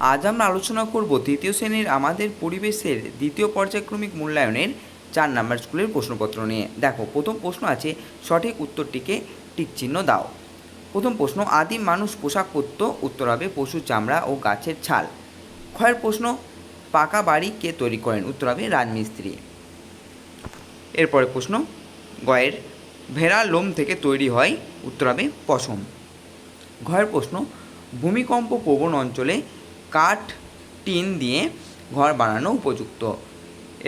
আজ আমরা আলোচনা করব তৃতীয় শ্রেণির আমাদের পরিবেশের দ্বিতীয় পর্যায়ক্রমিক মূল্যায়নের চার নাম্বার স্কুলের প্রশ্নপত্র নিয়ে। দেখো, প্রথম প্রশ্ন আছে, সঠিক উত্তরটিকে টিকচিহ্ন দাও। প্রথম প্রশ্ন, আদিম মানুষ পোশাক পরত, উত্তর হবে পশুর চামড়া ও গাছের ছাল। ক্ষয়ের প্রশ্ন, পাকা বাড়ি কে তৈরি করেন? উত্তর হবে রাজমিস্ত্রি। এরপরে প্রশ্ন, গয়ের ভেড়া লোম থেকে তৈরি হয়, উত্তর হবে পশম। ঘরের প্রশ্ন, ভূমিকম্প প্রবণ অঞ্চলে কাঠ, টিন দিয়ে ঘর বানানো উপযুক্ত।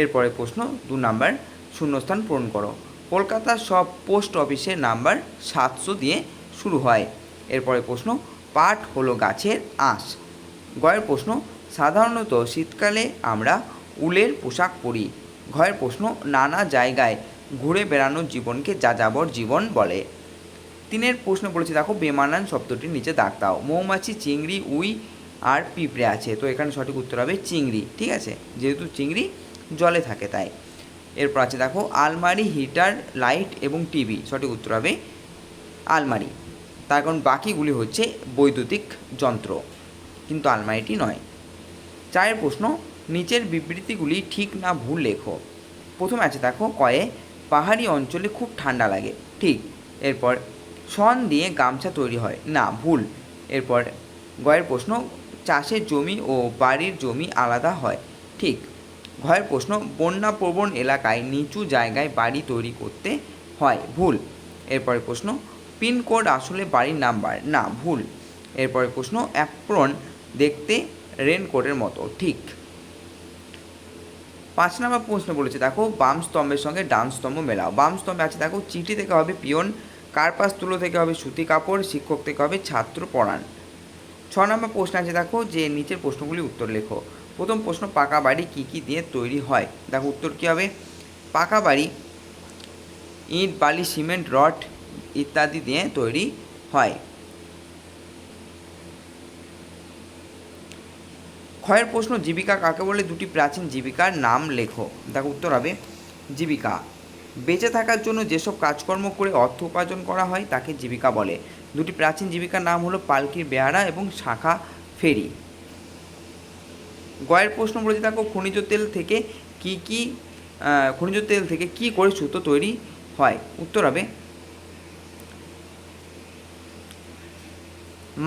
এরপরে প্রশ্ন দু নাম্বার, শূন্যস্থান পূরণ করো। কলকাতার সব পোস্ট অফিসের নাম্বার সাতশো দিয়ে শুরু হয়। এরপরে প্রশ্ন, পাট হলো গাছের আঁশ। গয়ের প্রশ্ন, সাধারণত শীতকালে আমরা উলের পোশাক পরি। ঘয়ের প্রশ্ন, নানা জায়গায় ঘুরে বেড়ানোর জীবনকে যাযাবর জীবন বলে। তিনের প্রশ্ন বলেছে, দেখো, বেমানান শব্দটির নিচে দাগ দাও। মৌমাছি, চিংড়ি, উই আর পিঁপড়ে আছে। তো এখানে সঠিক উত্তর হবে চিংড়ি, ঠিক আছে? যেহেতু চিংড়ি জলে থাকে তাই। এরপর আছে দেখো, আলমারি, হিটার, লাইট এবং টিভি। সঠিক উত্তর হবে আলমারি। তার কারণ বাকিগুলি হচ্ছে বৈদ্যুতিক যন্ত্র, কিন্তু আলমারিটি নয়। চারের প্রশ্ন, নিচের বিবৃতিগুলি ঠিক না ভুল লেখো। প্রথমে আছে দেখো, কয়ে, পাহাড়ি অঞ্চলে খুব ঠান্ডা লাগে। ঠিক। এরপর, শন দিয়ে গামছা তৈরি হয়। না, ভুল। এরপর গয়ের প্রশ্ন, চাষের জমি ও বাড়ির জমি আলাদা হয়। ঠিক ঘয়ের প্রশ্ন বন্যাপ্রবণ এলাকায় নিচু জায়গায় বাড়ি তৈরি করতে হয়, ভুল। এরপরে প্রশ্ন পিনকোড আসলে বাড়ির নাম্বার? না, ভুল। এরপরে প্রশ্ন, অ্যাপ্রন দেখতে রেনকোটের মতো, ঠিক। পাঁচ নম্বর প্রশ্ন বলেছে, দেখো, বাম স্তম্ভের সঙ্গে ডান স্তম্ভ মেলাও। বাম স্তম্ভে আছে, দেখো, চিঠি থেকে হবে পিয়ন, কার্পাস তুলো থেকে হবে সুতি কাপড়, শিক্ষক থেকে হবে ছাত্র পড়ান ছ নম্বর প্রশ্ন আছে, দেখো যে নিচের প্রশ্নগুলি উত্তর লেখো। প্রথম প্রশ্ন, পাকা বাড়ি কী কী দিয়ে তৈরি হয়? দেখো উত্তর কী হবে? পাকা বাড়ি, ইট, বালি, সিমেন্ট, রড ইত্যাদি দিয়ে তৈরি হয়। ক্ষয়ের প্রশ্ন, জীবিকা কাকে বলে? দুটি প্রাচীন জীবিকার নাম লেখো। দেখো উত্তর হবে, জীবিকা। বেঁচে থাকার জন্য যেসব কাজকর্ম করে অর্থ উপার্জন করা হয় তাকে জীবিকা বলে। দুটি প্রাচীন জীবিকার নাম হলো পালকির বেহারা এবং শাখা ফেরি। গয়ের প্রশ্ন বলেছে থাকো খনিজ তেল থেকে কি কি খনিজ তেল থেকে কি করে সুতো তৈরি হয়? উত্তর হবে,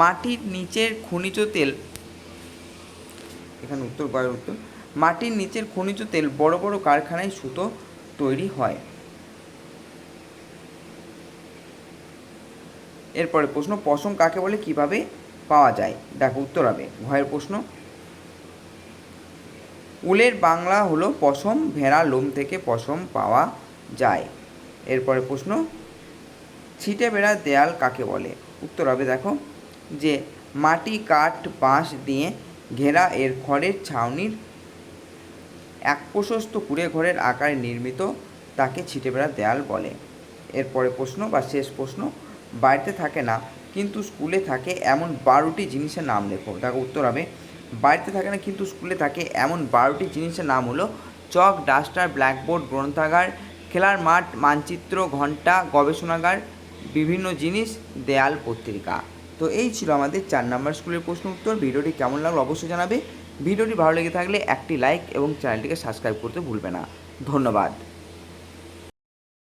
মাটির নিচের খনিজ তেল, এখানে উত্তর, গয়ের উত্তর, মাটির নিচের খনিজ তেল বড় বড় কারখানায় সুতো তৈরি হয়। এরপরে প্রশ্ন, পশম কাকে বলে, কীভাবে পাওয়া যায়? দেখো উত্তর হবে, ভয়ের প্রশ্ন। উলের বাংলা হলো পশম, ভেড়া লোম থেকে পশম পাওয়া যায়। এরপরে প্রশ্ন, ছিটে বেড়া দেয়াল কাকে বলে? উত্তর হবে দেখো, যে মাটি কাঠ বাঁশ দিয়ে ঘেরা এর খড়ের ছাউনির এক প্রশস্ত কুড়ে ঘরের আকারে নির্মিত তাকে ছিটে বেড়া দেয়াল বলে। এরপরে প্রশ্ন বা শেষ প্রশ্ন বাড়িতে থাকে না, কিন্তু স্কুলে থাকে এমন বারোটি জিনিসের নাম লেখো। দেখো উত্তর হবে, বাড়িতে থাকে না, কিন্তু স্কুলে থাকে এমন বারোটি জিনিসের নাম হলো চক, ডাস্টার, ব্ল্যাকবোর্ড, গ্রন্থাগার, খেলার মাঠ, মানচিত্র ঘণ্টা গবেষণাগার, বিভিন্ন জিনিস, দেয়াল, পত্রিকা। তো এই ছিল আমাদের চার নম্বর স্কুলের প্রশ্ন উত্তর। ভিডিওটি কেমন লাগল অবশ্যই জানাবে। ভিডিওটি ভালো লেগে থাকলে একটি লাইক এবং চ্যানেলটিকে সাবস্ক্রাইব করতে ভুলবে না। ধন্যবাদ।